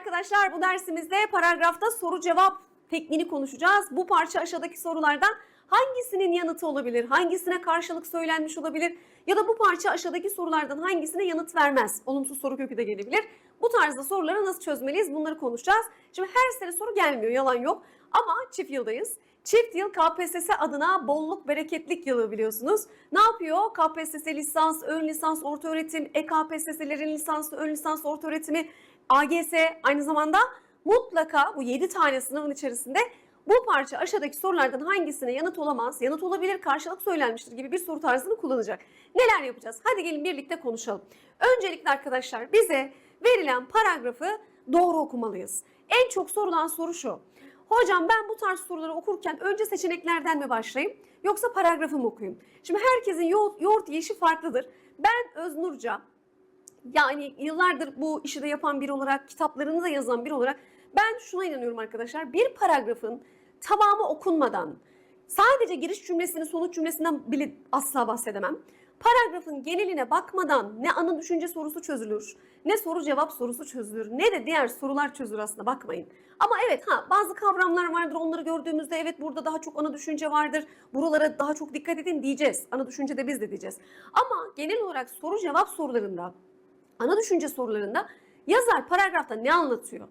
arkadaşlar bu dersimizde paragrafta soru cevap tekniğini konuşacağız. Bu parça aşağıdaki sorulardan hangisinin yanıtı olabilir? Hangisine karşılık söylenmiş olabilir? Ya da bu parça aşağıdaki sorulardan hangisine yanıt vermez? Olumsuz soru kökü de gelebilir. Bu tarzda soruları nasıl çözmeliyiz? Bunları konuşacağız. Şimdi her sene soru gelmiyor, yalan yok. Ama çift yıldayız. Çift yıl KPSS adına bolluk bereketlik yılı biliyorsunuz. Ne yapıyor? KPSS lisans, ön lisans, orta öğretim, EKPSS'lerin lisansı, ön lisans, orta öğretimi, AGS aynı zamanda mutlaka bu 7 tane sınavın içerisinde bu parça aşağıdaki sorulardan hangisine yanıt olamaz, yanıt olabilir, karşılık söylenmiştir gibi bir soru tarzını kullanacak. Neler yapacağız? Hadi gelin birlikte konuşalım. Öncelikle arkadaşlar bize verilen paragrafı doğru okumalıyız. En çok sorulan soru şu. Hocam ben bu tarz soruları okurken önce seçeneklerden mi başlayayım yoksa paragrafı mı okuyayım? Şimdi herkesin yoğurt, yoğurt yiyişi farklıdır. Ben Öznurca yani yıllardır bu işi de yapan biri olarak, kitaplarını da yazan biri olarak ben şuna inanıyorum arkadaşlar. Bir paragrafın tamamı okunmadan sadece giriş cümlesinin sonuç cümlesinden bile asla bahsedemem. Paragrafın geneline bakmadan ne ana düşünce sorusu çözülür, ne soru cevap sorusu çözülür, ne de diğer sorular çözülür aslında bakmayın. Ama evet ha bazı kavramlar vardır onları gördüğümüzde evet burada daha çok ana düşünce vardır. Buralara daha çok dikkat edin diyeceğiz. Ana düşünce de biz de diyeceğiz. Ama genel olarak soru cevap sorularında ana düşünce sorularında yazar paragrafta ne anlatıyor?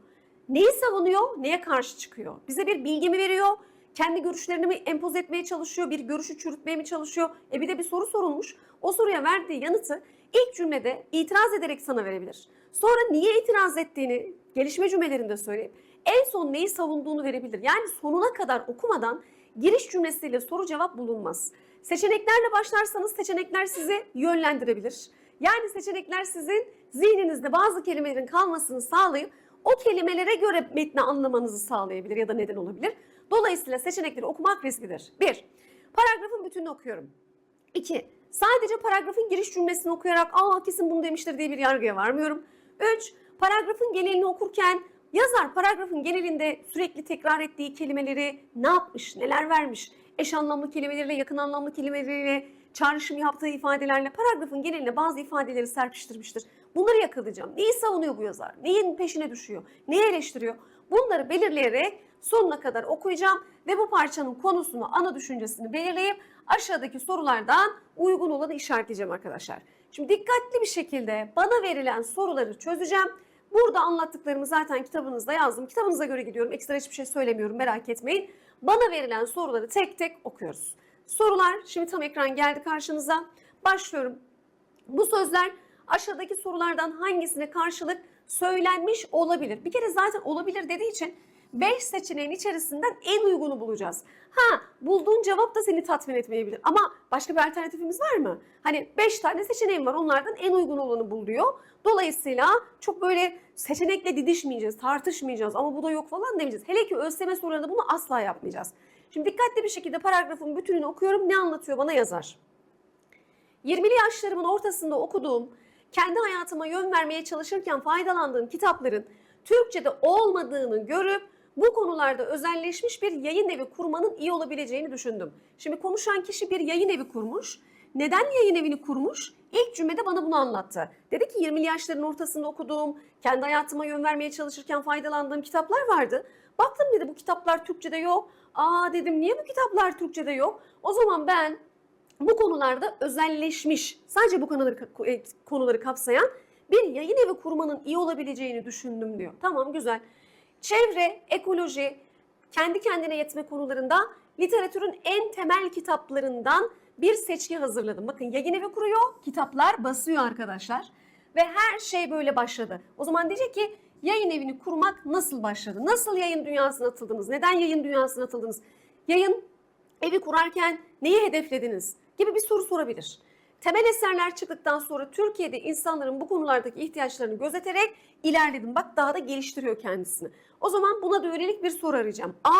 Neyi savunuyor, neye karşı çıkıyor? Bize bir bilgi mi veriyor? Kendi görüşlerini mi empoze etmeye çalışıyor? Bir görüşü çürütmeye mi çalışıyor? E bir de bir soru sorulmuş. O soruya verdiği yanıtı ilk cümlede itiraz ederek sana verebilir. Sonra niye itiraz ettiğini gelişme cümlelerinde söyleyip en son neyi savunduğunu verebilir. Yani sonuna kadar okumadan giriş cümlesiyle soru cevap bulunmaz. Seçeneklerle başlarsanız seçenekler sizi yönlendirebilir. Yani seçenekler sizin zihninizde bazı kelimelerin kalmasını sağlayıp o kelimelere göre metni anlamanızı sağlayabilir ya da neden olabilir. Dolayısıyla seçenekleri okumak risklidir. Bir, paragrafın bütününü okuyorum. İki, sadece paragrafın giriş cümlesini okuyarak aa kesin bunu demiştir diye bir yargıya varmıyorum. Üç, paragrafın genelini okurken yazar paragrafın genelinde sürekli tekrar ettiği kelimeleri ne yapmış, neler vermiş, eş anlamlı kelimeleriyle, yakın anlamlı kelimeleriyle, çağrışım yaptığı ifadelerle paragrafın geneline bazı ifadeleri serpiştirmiştir. Bunları yakalayacağım. Neyi savunuyor bu yazar? Neyin peşine düşüyor? Neyi eleştiriyor? Bunları belirleyerek sonuna kadar okuyacağım ve bu parçanın konusunu, ana düşüncesini belirleyip aşağıdaki sorulardan uygun olanı işaretleyeceğim arkadaşlar. Şimdi dikkatli bir şekilde bana verilen soruları çözeceğim. Burada anlattıklarımı zaten kitabınızda yazdım. Kitabınıza göre gidiyorum. Ekstra hiçbir şey söylemiyorum merak etmeyin. Bana verilen soruları tek tek okuyoruz. Sorular şimdi tam ekran geldi karşınıza. Başlıyorum. Bu sözler aşağıdaki sorulardan hangisine karşılık söylenmiş olabilir? Bir kere zaten olabilir dediği için 5 seçeneğin içerisinden en uygunu bulacağız. Ha bulduğun cevap da seni tatmin etmeyebilir ama başka bir alternatifimiz var mı? Hani 5 tane seçeneğim var onlardan en uygun olanı bul diyor. Dolayısıyla çok böyle seçenekle didişmeyeceğiz, tartışmayacağız ama bu da yok falan demeyeceğiz. Hele ki ÖSYM sorularında bunu asla yapmayacağız. Şimdi dikkatli bir şekilde paragrafın bütününü okuyorum. Ne anlatıyor bana yazar. 20'li yaşlarımın ortasında okuduğum, kendi hayatıma yön vermeye çalışırken faydalandığım kitapların Türkçe'de olmadığını görüp bu konularda özelleşmiş bir yayın evi kurmanın iyi olabileceğini düşündüm. Şimdi konuşan kişi bir yayın evi kurmuş. Neden yayın evini kurmuş? İlk cümlede bana bunu anlattı. Dedi ki 20'li yaşların ortasında okuduğum, kendi hayatıma yön vermeye çalışırken faydalandığım kitaplar vardı. Baktım dedi bu kitaplar Türkçe'de yok. Aa dedim niye bu kitaplar Türkçe'de yok? O zaman ben bu konularda özelleşmiş, sadece bu konuları, e, konuları kapsayan bir yayın evi kurmanın iyi olabileceğini düşündüm diyor. Tamam güzel. Çevre, ekoloji, kendi kendine yetme konularında literatürün en temel kitaplarından bir seçki hazırladım. Bakın yayın evi kuruyor, kitaplar basıyor arkadaşlar. Ve her şey böyle başladı. O zaman diyecek ki yayın evini kurmak nasıl başladı? Nasıl yayın dünyasına atıldınız? Neden yayın dünyasına atıldınız? Yayın evi kurarken neyi hedeflediniz? Gibi bir soru sorabilir. Temel eserler çıktıktan sonra Türkiye'de insanların bu konulardaki ihtiyaçlarını gözeterek ilerledim. Bak daha da geliştiriyor kendisini. O zaman buna da yönelik bir soru arayacağım. A.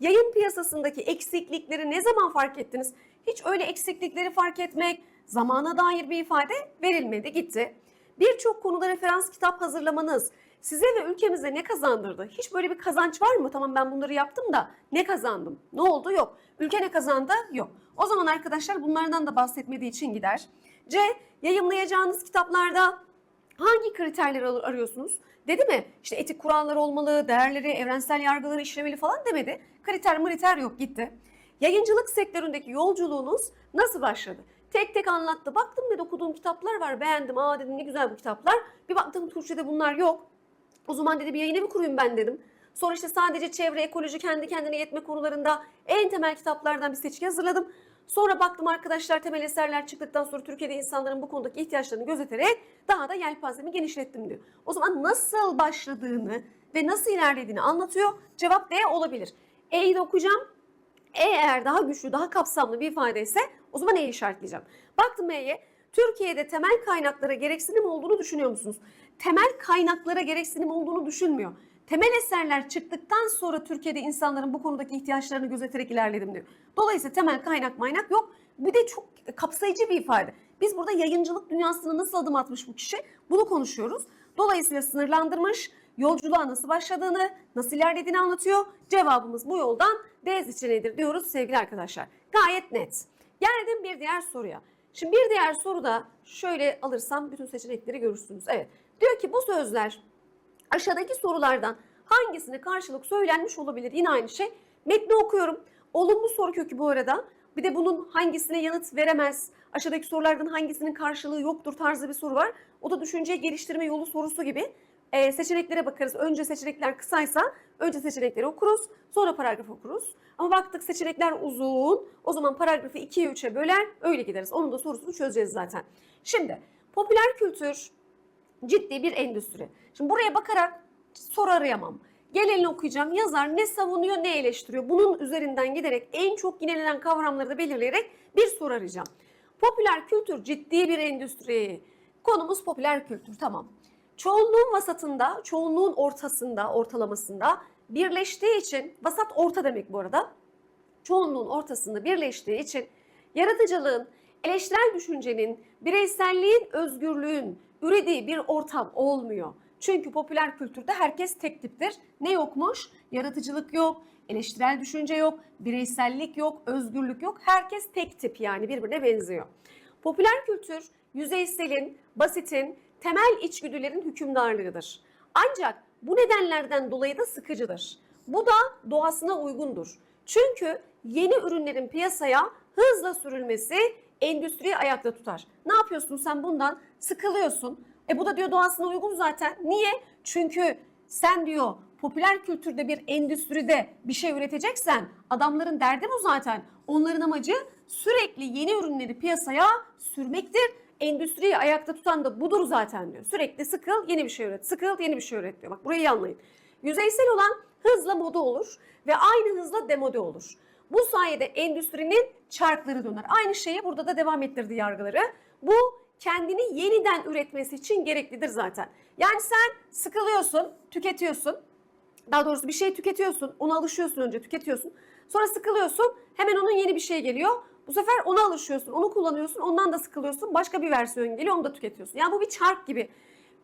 Yayın piyasasındaki eksiklikleri ne zaman fark ettiniz? Hiç öyle eksiklikleri fark etmek, zamana dair bir ifade verilmedi gitti. Birçok konuda referans kitap hazırlamanız size ve ülkemize ne kazandırdı? Hiç böyle bir kazanç var mı? Tamam ben bunları yaptım da ne kazandım? Ne oldu? Yok. Ülke ne kazandı? Yok. O zaman arkadaşlar bunlardan da bahsetmediği için gider. C. Yayımlayacağınız kitaplarda hangi kriterleri ar- arıyorsunuz? Dedi mi? İşte etik kurallar olmalı, değerleri, evrensel yargıları işlemeli falan demedi. Kriter mriter yok gitti. Yayıncılık sektöründeki yolculuğunuz nasıl başladı? Tek tek anlattı. Baktım dedi okuduğum kitaplar var beğendim. Aa dedim ne güzel bu kitaplar. Bir baktım Türkçe'de bunlar yok. O zaman dedi bir yayın evi kurayım ben dedim. Sonra işte sadece çevre, ekoloji, kendi kendine yetme konularında en temel kitaplardan bir seçki hazırladım. Sonra baktım arkadaşlar temel eserler çıktıktan sonra Türkiye'de insanların bu konudaki ihtiyaçlarını gözeterek daha da yelpazemi genişlettim diyor. O zaman nasıl başladığını ve nasıl ilerlediğini anlatıyor. Cevap D olabilir. E'yi de okuyacağım. E eğer daha güçlü, daha kapsamlı bir ifade ise o zaman E'yi işaretleyeceğim. Baktım E'ye. Türkiye'de temel kaynaklara gereksinim olduğunu düşünüyor musunuz? Temel kaynaklara gereksinim olduğunu düşünmüyor. Temel eserler çıktıktan sonra Türkiye'de insanların bu konudaki ihtiyaçlarını gözeterek ilerledim diyor. Dolayısıyla temel kaynak maynak yok. Bir de çok kapsayıcı bir ifade. Biz burada yayıncılık dünyasına nasıl adım atmış bu kişi bunu konuşuyoruz. Dolayısıyla sınırlandırmış, yolculuğa nasıl başladığını, nasıl ilerlediğini anlatıyor. Cevabımız bu yoldan D seçeneğidir diyoruz sevgili arkadaşlar. Gayet net. Geldim bir diğer soruya. Şimdi bir diğer soruda şöyle alırsam bütün seçenekleri görürsünüz. Evet. Diyor ki bu sözler aşağıdaki sorulardan hangisine karşılık söylenmiş olabilir? Yine aynı şey. Metni okuyorum. Olumlu soru kökü bu arada. Bir de bunun hangisine yanıt veremez, aşağıdaki sorulardan hangisinin karşılığı yoktur tarzı bir soru var. O da düşünce geliştirme yolu sorusu gibi. Ee, seçeneklere bakarız. Önce seçenekler kısaysa önce seçenekleri okuruz. Sonra paragraf okuruz. Ama baktık seçenekler uzun. O zaman paragrafı 2'ye 3'e böler. Öyle gideriz. Onun da sorusunu çözeceğiz zaten. Şimdi popüler kültür ciddi bir endüstri. Şimdi buraya bakarak soru arayamam. Geleni okuyacağım. Yazar ne savunuyor ne eleştiriyor. Bunun üzerinden giderek en çok yinelenen kavramları da belirleyerek bir soru arayacağım. Popüler kültür ciddi bir endüstri. Konumuz popüler kültür tamam. Çoğunluğun vasatında, çoğunluğun ortasında, ortalamasında birleştiği için, vasat orta demek bu arada, çoğunluğun ortasında birleştiği için yaratıcılığın, eleştirel düşüncenin, bireyselliğin, özgürlüğün ürediği bir ortam olmuyor. Çünkü popüler kültürde herkes tek tiptir. Ne yokmuş? Yaratıcılık yok, eleştirel düşünce yok, bireysellik yok, özgürlük yok. Herkes tek tip yani birbirine benziyor. Popüler kültür yüzeyselin, basitin, temel içgüdülerin hükümdarlığıdır. Ancak bu nedenlerden dolayı da sıkıcıdır. Bu da doğasına uygundur. Çünkü yeni ürünlerin piyasaya hızla sürülmesi endüstriyi ayakta tutar. Ne yapıyorsun sen bundan? Sıkılıyorsun. E bu da diyor doğasına uygun zaten. Niye? Çünkü sen diyor popüler kültürde bir endüstride bir şey üreteceksen adamların derdi bu zaten. Onların amacı sürekli yeni ürünleri piyasaya sürmektir. Endüstriyi ayakta tutan da budur zaten diyor. Sürekli sıkıl yeni bir şey üret, sıkıl yeni bir şey üret diyor. Bak burayı anlayın. Yüzeysel olan hızla moda olur ve aynı hızla demode olur. Bu sayede endüstrinin çarkları döner. Aynı şeyi burada da devam ettirdi yargıları. Bu kendini yeniden üretmesi için gereklidir zaten. Yani sen sıkılıyorsun, tüketiyorsun. Daha doğrusu bir şey tüketiyorsun, ona alışıyorsun önce tüketiyorsun. Sonra sıkılıyorsun, hemen onun yeni bir şey geliyor. Bu sefer ona alışıyorsun, onu kullanıyorsun, ondan da sıkılıyorsun. Başka bir versiyon geliyor, onu da tüketiyorsun. Yani bu bir çark gibi.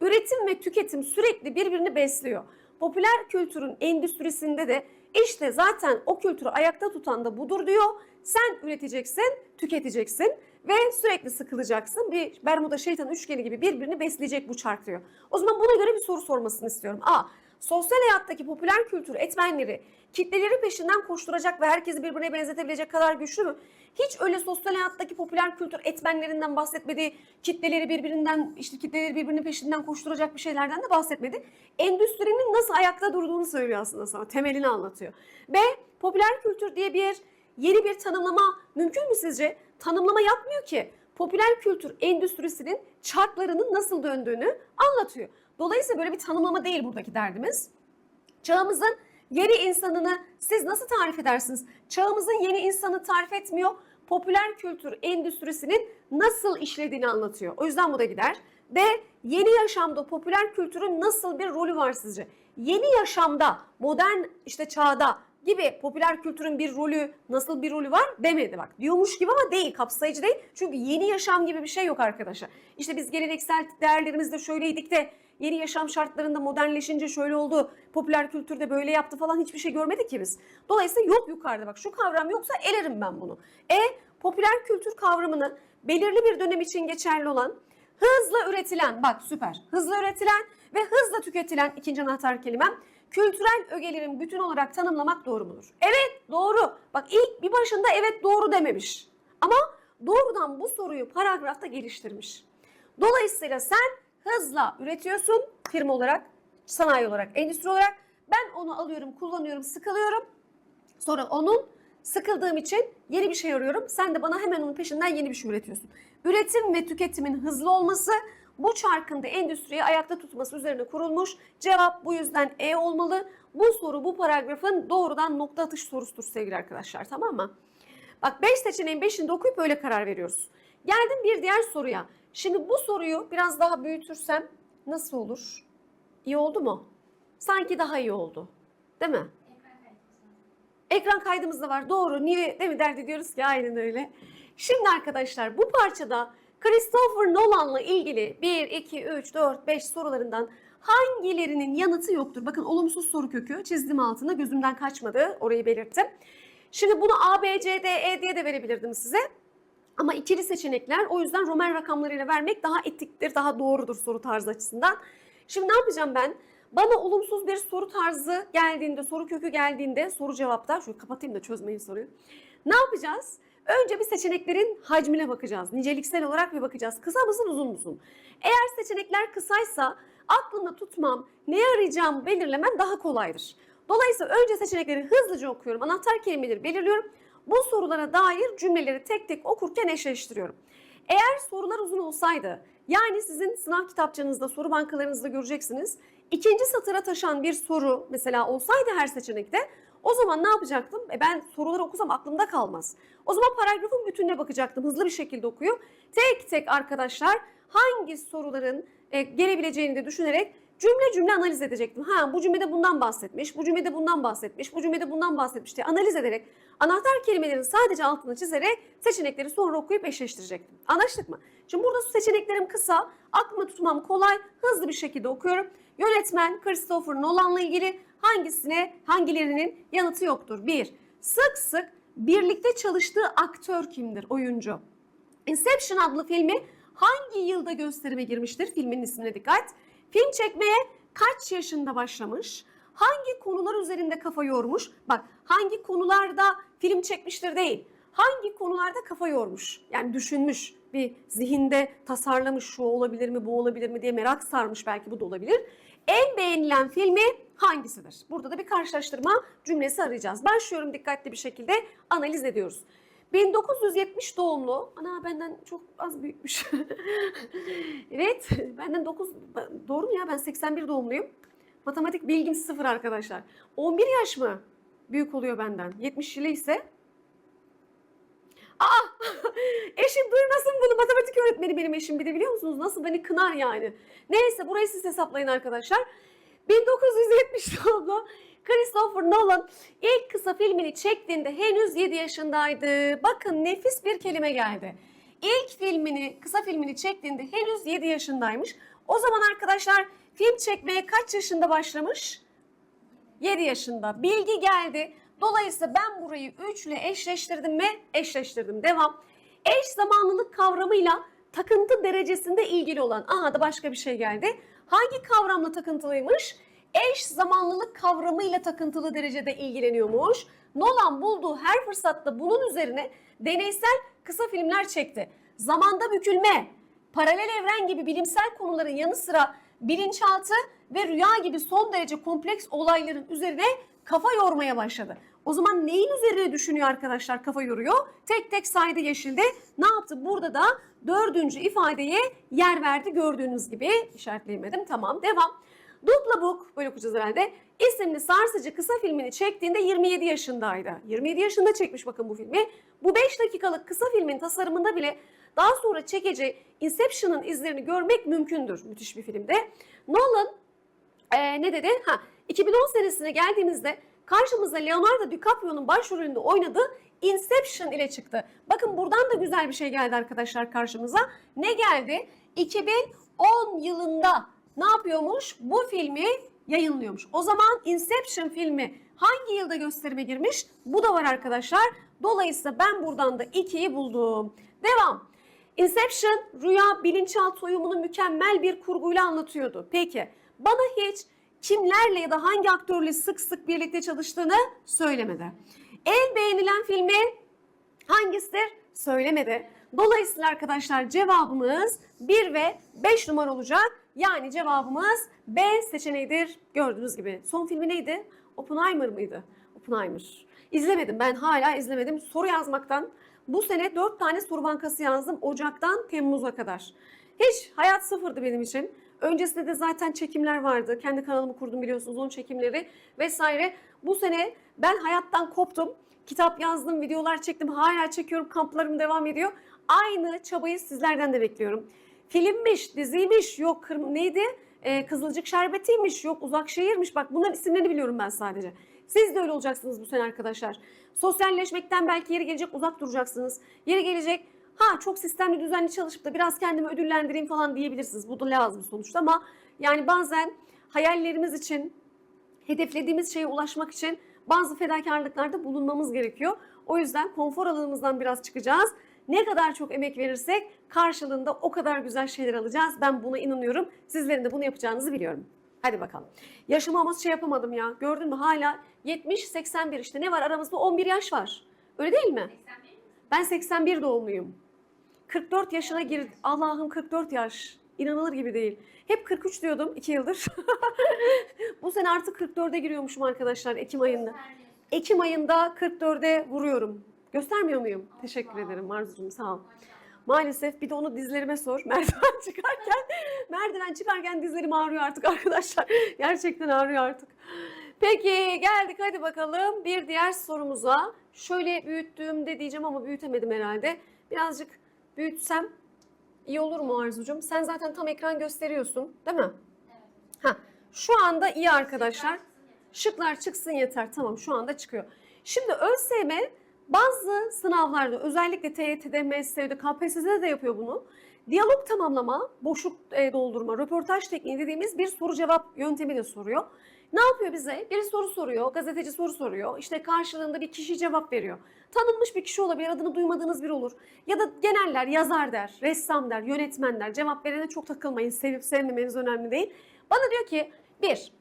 Üretim ve tüketim sürekli birbirini besliyor. Popüler kültürün endüstrisinde de işte zaten o kültürü ayakta tutan da budur diyor. Sen üreteceksin, tüketeceksin ve sürekli sıkılacaksın. Bir Bermuda şeytan üçgeni gibi birbirini besleyecek bu çark diyor. O zaman buna göre bir soru sormasını istiyorum. A. Sosyal hayattaki popüler kültür etmenleri kitleleri peşinden koşturacak ve herkesi birbirine benzetebilecek kadar güçlü mü? Hiç öyle sosyal hayattaki popüler kültür etmenlerinden bahsetmedi. Kitleleri birbirinden işte kitleleri birbirinin peşinden koşturacak bir şeylerden de bahsetmedi. Endüstrinin nasıl ayakta durduğunu söylüyor aslında sana. Temelini anlatıyor. B. Popüler kültür diye bir yeni bir tanımlama mümkün mü sizce? Tanımlama yapmıyor ki. Popüler kültür endüstrisinin çarklarının nasıl döndüğünü anlatıyor. Dolayısıyla böyle bir tanımlama değil buradaki derdimiz. Çağımızın yeni insanını siz nasıl tarif edersiniz? Çağımızın yeni insanı tarif etmiyor. Popüler kültür endüstrisinin nasıl işlediğini anlatıyor. O yüzden bu da gider. D. Yeni yaşamda popüler kültürün nasıl bir rolü var sizce? Yeni yaşamda, modern işte çağda gibi popüler kültürün bir rolü, nasıl bir rolü var demedi bak. Diyormuş gibi ama değil, kapsayıcı değil. Çünkü yeni yaşam gibi bir şey yok arkadaşlar. İşte biz geleneksel değerlerimizde şöyleydik de yeni yaşam şartlarında modernleşince şöyle oldu, popüler kültürde böyle yaptı falan hiçbir şey görmedik ki biz. Dolayısıyla yok yukarıda bak şu kavram yoksa elerim ben bunu. E popüler kültür kavramını belirli bir dönem için geçerli olan Hızla üretilen, bak süper. Hızla üretilen ve hızla tüketilen ikinci anahtar kelimem. Kültürel ögelerin bütün olarak tanımlamak doğru mudur? Evet doğru. Bak ilk bir başında evet doğru dememiş. Ama doğrudan bu soruyu paragrafta geliştirmiş. Dolayısıyla sen hızla üretiyorsun firma olarak, sanayi olarak, endüstri olarak. Ben onu alıyorum, kullanıyorum, sıkılıyorum. Sonra onun sıkıldığım için yeni bir şey arıyorum. Sen de bana hemen onun peşinden yeni bir şey üretiyorsun. Üretim ve tüketimin hızlı olması bu çarkın da endüstriyi ayakta tutması üzerine kurulmuş. Cevap bu yüzden E olmalı. Bu soru bu paragrafın doğrudan nokta atış sorusudur sevgili arkadaşlar tamam mı? Bak 5 seçeneğin 5'ini okuyup öyle karar veriyoruz. Geldim bir diğer soruya. Şimdi bu soruyu biraz daha büyütürsem nasıl olur? İyi oldu mu? Sanki daha iyi oldu. Değil mi? Ekran kaydımız da var. Doğru. Niye değil mi derdi diyoruz ki aynen öyle. Şimdi arkadaşlar bu parçada Christopher Nolan'la ilgili 1, 2, 3, 4, 5 sorularından hangilerinin yanıtı yoktur? Bakın olumsuz soru kökü çizdim altına gözümden kaçmadı. Orayı belirttim. Şimdi bunu A, B, C, D, E diye de verebilirdim size. Ama ikili seçenekler o yüzden Roman rakamlarıyla vermek daha etiktir, daha doğrudur soru tarzı açısından. Şimdi ne yapacağım ben? Bana olumsuz bir soru tarzı geldiğinde, soru kökü geldiğinde soru cevapta, şöyle kapatayım da çözmeyin soruyu. Ne yapacağız? Önce bir seçeneklerin hacmine bakacağız. Niceliksel olarak bir bakacağız. Kısa mısın, uzun musun? Eğer seçenekler kısaysa aklında tutmam, neye arayacağımı belirlemem daha kolaydır. Dolayısıyla önce seçenekleri hızlıca okuyorum. Anahtar kelimeleri belirliyorum. Bu sorulara dair cümleleri tek tek okurken eşleştiriyorum. Eğer sorular uzun olsaydı, yani sizin sınav kitapçanızda, soru bankalarınızda göreceksiniz. İkinci satıra taşan bir soru mesela olsaydı her seçenekte o zaman ne yapacaktım? E ben soruları okusam aklımda kalmaz. O zaman paragrafın bütününe bakacaktım. Hızlı bir şekilde okuyup tek tek arkadaşlar hangi soruların e, gelebileceğini de düşünerek cümle cümle analiz edecektim. Ha bu cümlede bundan bahsetmiş, bu cümlede bundan bahsetmiş, bu cümlede bundan bahsetmiş diye analiz ederek anahtar kelimelerin sadece altını çizerek seçenekleri sonra okuyup eşleştirecektim. Anlaştık mı? Şimdi burada seçeneklerim kısa, aklıma tutmam kolay, hızlı bir şekilde okuyorum. Yönetmen Christopher Nolan'la ilgili hangisine, hangilerinin yanıtı yoktur? Bir, sık sık birlikte çalıştığı aktör kimdir, oyuncu? Inception adlı filmi hangi yılda gösterime girmiştir? Filmin ismine dikkat. Film çekmeye kaç yaşında başlamış? Hangi konular üzerinde kafa yormuş? Bak hangi konularda film çekmiştir değil. Hangi konularda kafa yormuş? Yani düşünmüş, bir zihinde tasarlamış şu olabilir mi, bu olabilir mi diye merak sarmış belki bu da olabilir. En beğenilen filmi hangisidir? Burada da bir karşılaştırma cümlesi arayacağız. Başlıyorum dikkatli bir şekilde analiz ediyoruz. 1970 doğumlu, ana benden çok az büyükmüş. evet, benden 9, doğru mu ya ben 81 doğumluyum. Matematik bilgim sıfır arkadaşlar. 11 yaş mı büyük oluyor benden? 70 yılı ise Aa! Eşim duymasın bunu. Matematik öğretmeni benim eşim bir de biliyor musunuz? Nasıl beni kınar yani. Neyse burayı siz hesaplayın arkadaşlar. 1970 doğumlu Christopher Nolan ilk kısa filmini çektiğinde henüz 7 yaşındaydı. Bakın nefis bir kelime geldi. İlk filmini, kısa filmini çektiğinde henüz 7 yaşındaymış. O zaman arkadaşlar film çekmeye kaç yaşında başlamış? 7 yaşında. Bilgi geldi. Dolayısıyla ben burayı 3 ile eşleştirdim mi? Eşleştirdim. Devam. Eş zamanlılık kavramıyla takıntı derecesinde ilgili olan. Aha da başka bir şey geldi. Hangi kavramla takıntılıymış? Eş zamanlılık kavramıyla takıntılı derecede ilgileniyormuş. Nolan bulduğu her fırsatta bunun üzerine deneysel kısa filmler çekti. Zamanda bükülme, paralel evren gibi bilimsel konuların yanı sıra bilinçaltı ve rüya gibi son derece kompleks olayların üzerine kafa yormaya başladı. O zaman neyin üzerine düşünüyor arkadaşlar kafa yoruyor? Tek tek saydı yeşilde. Ne yaptı? Burada da dördüncü ifadeye yer verdi gördüğünüz gibi. işaretleyemedim. Tamam devam. Dupla Book, böyle okuyacağız herhalde, isimli sarsıcı kısa filmini çektiğinde 27 yaşındaydı. 27 yaşında çekmiş bakın bu filmi. Bu 5 dakikalık kısa filmin tasarımında bile daha sonra çekeceği Inception'ın izlerini görmek mümkündür. Müthiş bir filmde. Nolan ee, ne dedi? Ha, 2010 senesine geldiğimizde karşımıza Leonardo DiCaprio'nun başrolünde oynadığı Inception ile çıktı. Bakın buradan da güzel bir şey geldi arkadaşlar karşımıza. Ne geldi? 2010 yılında ne yapıyormuş? Bu filmi yayınlıyormuş. O zaman Inception filmi hangi yılda gösterime girmiş? Bu da var arkadaşlar. Dolayısıyla ben buradan da 2'yi buldum. Devam. Inception rüya bilinçaltı uyumunu mükemmel bir kurguyla anlatıyordu. Peki bana hiç kimlerle ya da hangi aktörle sık sık birlikte çalıştığını söylemedi. En beğenilen filmi hangisidir? Söylemedi. Dolayısıyla arkadaşlar cevabımız 1 ve 5 numara olacak. Yani cevabımız B seçeneğidir gördüğünüz gibi. Son filmi neydi? Oppenheimer mıydı? Oppenheimer. İzlemedim ben hala izlemedim. Soru yazmaktan bu sene 4 tane soru bankası yazdım Ocak'tan Temmuz'a kadar. Hiç hayat sıfırdı benim için. Öncesinde de zaten çekimler vardı. Kendi kanalımı kurdum biliyorsunuz onun çekimleri vesaire. Bu sene ben hayattan koptum. Kitap yazdım, videolar çektim, hala çekiyorum, kamplarım devam ediyor. Aynı çabayı sizlerden de bekliyorum. Filmmiş, diziymiş, yok kırm- neydi? Ee, Kızılcık Şerbeti'ymiş, yok Uzak Şehir'miş. Bak bunların isimlerini biliyorum ben sadece. Siz de öyle olacaksınız bu sene arkadaşlar. Sosyalleşmekten belki yeri gelecek uzak duracaksınız. Yeri gelecek ha çok sistemli düzenli çalışıp da biraz kendimi ödüllendireyim falan diyebilirsiniz. Bu da lazım sonuçta ama yani bazen hayallerimiz için, hedeflediğimiz şeye ulaşmak için bazı fedakarlıklarda bulunmamız gerekiyor. O yüzden konfor alanımızdan biraz çıkacağız. Ne kadar çok emek verirsek karşılığında o kadar güzel şeyler alacağız. Ben buna inanıyorum. Sizlerin de bunu yapacağınızı biliyorum. Hadi bakalım. Yaşımı ama şey yapamadım ya. Gördün mü hala 70-81 işte ne var aramızda 11 yaş var. Öyle değil mi? Ben 81 doğumluyum. 44 yaşına gir. Allah'ım 44 yaş. İnanılır gibi değil. Hep 43 diyordum 2 yıldır. Bu sene artık 44'e giriyormuşum arkadaşlar Ekim ayında. Ekim ayında 44'e vuruyorum. Göstermiyor muyum? Teşekkür ederim Arzucuğum sağ ol. Maalesef bir de onu dizlerime sor. Merdiven çıkarken, merdiven çıkarken dizlerim ağrıyor artık arkadaşlar. Gerçekten ağrıyor artık. Peki geldik hadi bakalım bir diğer sorumuza. Şöyle büyüttüğümde diyeceğim ama büyütemedim herhalde. Birazcık büyütsem iyi olur mu Arzucuğum? Sen zaten tam ekran gösteriyorsun değil mi? Ha, şu anda iyi arkadaşlar. Şıklar çıksın yeter. Tamam şu anda çıkıyor. Şimdi ÖSYM bazı sınavlarda özellikle TYT'de, MSYO'da, KPSS'de de yapıyor bunu. Diyalog tamamlama, boşluk e, doldurma, röportaj tekniği dediğimiz bir soru cevap yöntemi de soruyor. Ne yapıyor bize? Biri soru soruyor, gazeteci soru soruyor. İşte karşılığında bir kişi cevap veriyor. Tanınmış bir kişi olabilir, adını duymadığınız biri olur. Ya da geneller, yazar der, ressam der, yönetmen der. Cevap verene çok takılmayın, sevip sevmemeniz önemli değil. Bana diyor ki, bir,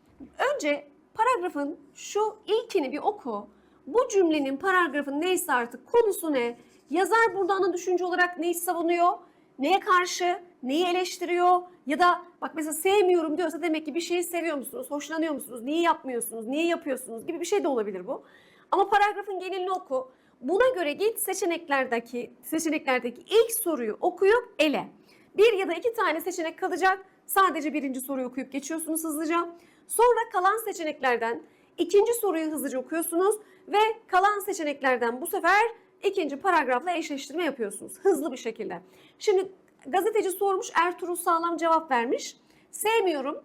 önce paragrafın şu ilkini bir oku. Bu cümlenin paragrafın neyse artık konusu ne? Yazar burada ana düşünce olarak neyi savunuyor? Neye karşı? Neyi eleştiriyor? Ya da bak mesela sevmiyorum diyorsa demek ki bir şeyi seviyor musunuz? Hoşlanıyor musunuz? Niye yapmıyorsunuz? Niye yapıyorsunuz? Gibi bir şey de olabilir bu. Ama paragrafın genelini oku. Buna göre git seçeneklerdeki seçeneklerdeki ilk soruyu okuyup ele. Bir ya da iki tane seçenek kalacak. Sadece birinci soruyu okuyup geçiyorsunuz hızlıca. Sonra kalan seçeneklerden ikinci soruyu hızlıca okuyorsunuz ve kalan seçeneklerden bu sefer ikinci paragrafla eşleştirme yapıyorsunuz hızlı bir şekilde. Şimdi gazeteci sormuş Ertuğrul Sağlam cevap vermiş. Sevmiyorum.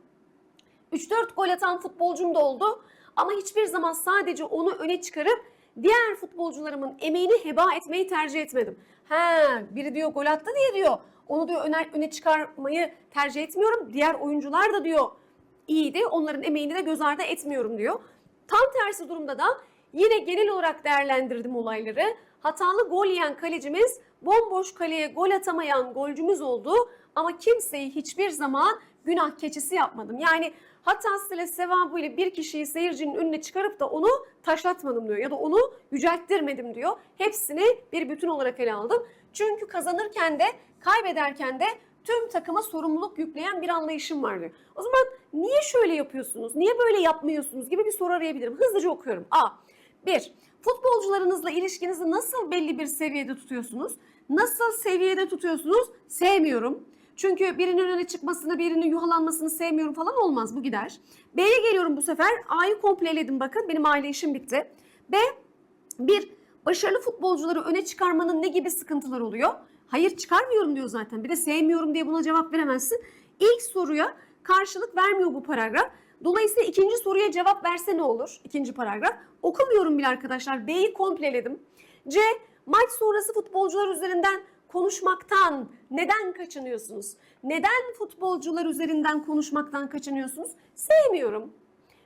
3-4 gol atan futbolcum da oldu ama hiçbir zaman sadece onu öne çıkarıp diğer futbolcularımın emeğini heba etmeyi tercih etmedim. He, biri diyor gol attı diye diyor. Onu diyor öne, öne çıkarmayı tercih etmiyorum. Diğer oyuncular da diyor iyiydi. Onların emeğini de göz ardı etmiyorum diyor. Tam tersi durumda da yine genel olarak değerlendirdim olayları. Hatalı gol yiyen kalecimiz bomboş kaleye gol atamayan golcümüz oldu ama kimseyi hiçbir zaman günah keçisi yapmadım. Yani hatasıyla sevabıyla bir kişiyi seyircinin önüne çıkarıp da onu taşlatmadım diyor ya da onu yücelttirmedim diyor. Hepsini bir bütün olarak ele aldım. Çünkü kazanırken de kaybederken de tüm takıma sorumluluk yükleyen bir anlayışım var diyor. O zaman niye şöyle yapıyorsunuz, niye böyle yapmıyorsunuz gibi bir soru arayabilirim. Hızlıca okuyorum. A. 1. Futbolcularınızla ilişkinizi nasıl belli bir seviyede tutuyorsunuz? Nasıl seviyede tutuyorsunuz? Sevmiyorum. Çünkü birinin öne çıkmasını, birinin yuhalanmasını sevmiyorum falan olmaz. Bu gider. B'ye geliyorum bu sefer. A'yı komple eledim bakın. Benim aile işim bitti. B. Bir, başarılı futbolcuları öne çıkarmanın ne gibi sıkıntılar oluyor? Hayır çıkarmıyorum diyor zaten. Bir de sevmiyorum diye buna cevap veremezsin. İlk soruya karşılık vermiyor bu paragraf. Dolayısıyla ikinci soruya cevap verse ne olur? İkinci paragraf. Okumuyorum bile arkadaşlar. B'yi kompleledim. C. Maç sonrası futbolcular üzerinden konuşmaktan neden kaçınıyorsunuz? Neden futbolcular üzerinden konuşmaktan kaçınıyorsunuz? Sevmiyorum.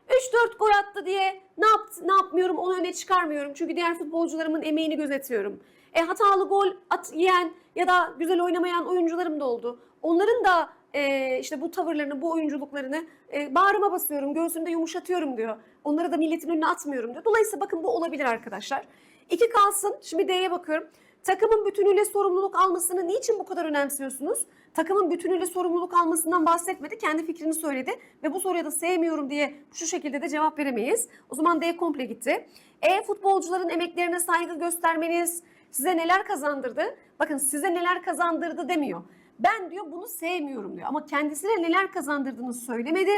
3-4 gol attı diye ne yaptı, ne yapmıyorum onu öne çıkarmıyorum. Çünkü diğer futbolcularımın emeğini gözetiyorum. E, hatalı gol at, yiyen ya da güzel oynamayan oyuncularım da oldu. Onların da e, işte bu tavırlarını, bu oyunculuklarını e, bağrıma basıyorum, göğsümde yumuşatıyorum diyor. Onları da milletin önüne atmıyorum diyor. Dolayısıyla bakın bu olabilir arkadaşlar. İki kalsın. Şimdi D'ye bakıyorum. Takımın bütünüyle sorumluluk almasını niçin bu kadar önemsiyorsunuz? Takımın bütünüyle sorumluluk almasından bahsetmedi. Kendi fikrini söyledi. Ve bu soruya da sevmiyorum diye şu şekilde de cevap veremeyiz. O zaman D komple gitti. E futbolcuların emeklerine saygı göstermeniz size neler kazandırdı? Bakın size neler kazandırdı demiyor. Ben diyor bunu sevmiyorum diyor. Ama kendisine neler kazandırdığını söylemedi.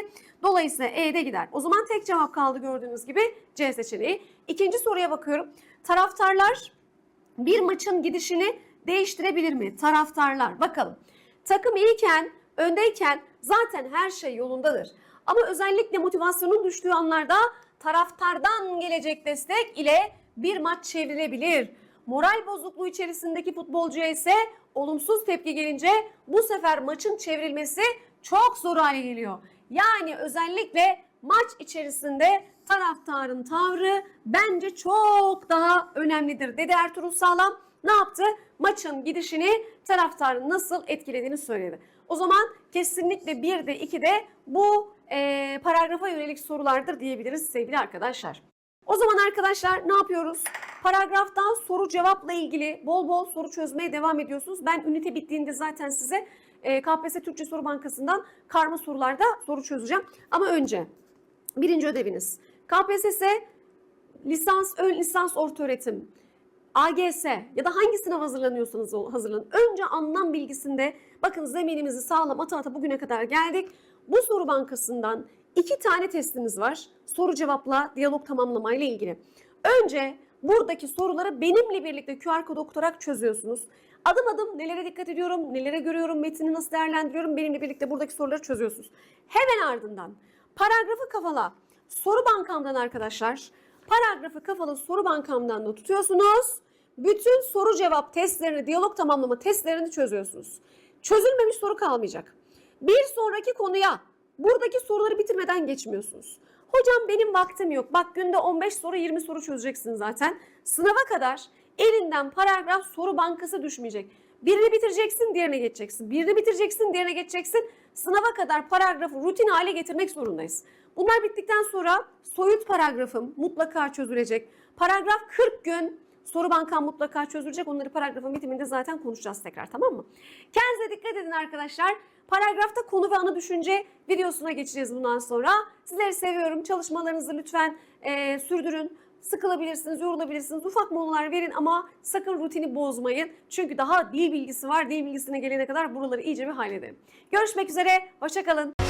Dolayısıyla E'de gider. O zaman tek cevap kaldı gördüğünüz gibi C seçeneği. İkinci soruya bakıyorum. Taraftarlar bir maçın gidişini değiştirebilir mi? Taraftarlar. Bakalım. Takım iyiyken, öndeyken zaten her şey yolundadır. Ama özellikle motivasyonun düştüğü anlarda taraftardan gelecek destek ile bir maç çevrilebilir. Moral bozukluğu içerisindeki futbolcuya ise olumsuz tepki gelince bu sefer maçın çevrilmesi çok zor hale geliyor. Yani özellikle maç içerisinde taraftarın tavrı bence çok daha önemlidir dedi Ertuğrul Sağlam. Ne yaptı? Maçın gidişini taraftarın nasıl etkilediğini söyledi. O zaman kesinlikle bir de iki de bu e, paragrafa yönelik sorulardır diyebiliriz sevgili arkadaşlar. O zaman arkadaşlar ne yapıyoruz? Paragraftan soru cevapla ilgili bol bol soru çözmeye devam ediyorsunuz. Ben ünite bittiğinde zaten size e, KPSS Türkçe Soru Bankası'ndan karma sorularda soru çözeceğim. Ama önce birinci ödeviniz. KPSS lisans, ön lisans orta öğretim, AGS ya da hangi sınav hazırlanıyorsanız hazırlanın. Önce anlam bilgisinde bakın zeminimizi sağlam ata ata bugüne kadar geldik. Bu soru bankasından iki tane testimiz var. Soru cevapla diyalog tamamlama ile ilgili. Önce buradaki soruları benimle birlikte QR kod okutarak çözüyorsunuz. Adım adım nelere dikkat ediyorum, nelere görüyorum, metni nasıl değerlendiriyorum benimle birlikte buradaki soruları çözüyorsunuz. Hemen ardından paragrafı kafala soru bankamdan arkadaşlar paragrafı kafalı soru bankamdan da tutuyorsunuz. Bütün soru cevap testlerini, diyalog tamamlama testlerini çözüyorsunuz. Çözülmemiş soru kalmayacak. Bir sonraki konuya buradaki soruları bitirmeden geçmiyorsunuz. Hocam benim vaktim yok. Bak günde 15 soru 20 soru çözeceksin zaten. Sınava kadar elinden paragraf soru bankası düşmeyecek. Birini bitireceksin, diğerine geçeceksin. Birini bitireceksin, diğerine geçeceksin. Sınava kadar paragrafı rutin hale getirmek zorundayız. Bunlar bittikten sonra soyut paragrafım mutlaka çözülecek. Paragraf 40 gün soru bankam mutlaka çözülecek. Onları paragrafın bitiminde zaten konuşacağız tekrar tamam mı? Kendinize dikkat edin arkadaşlar. Paragrafta konu ve ana düşünce videosuna geçeceğiz bundan sonra. Sizleri seviyorum. Çalışmalarınızı lütfen eee, sürdürün. Sıkılabilirsiniz, yorulabilirsiniz. Ufak molalar verin ama sakın rutini bozmayın. Çünkü daha dil bilgisi var. Dil bilgisine gelene kadar buraları iyice bir halledelim. Görüşmek üzere. Hoşçakalın.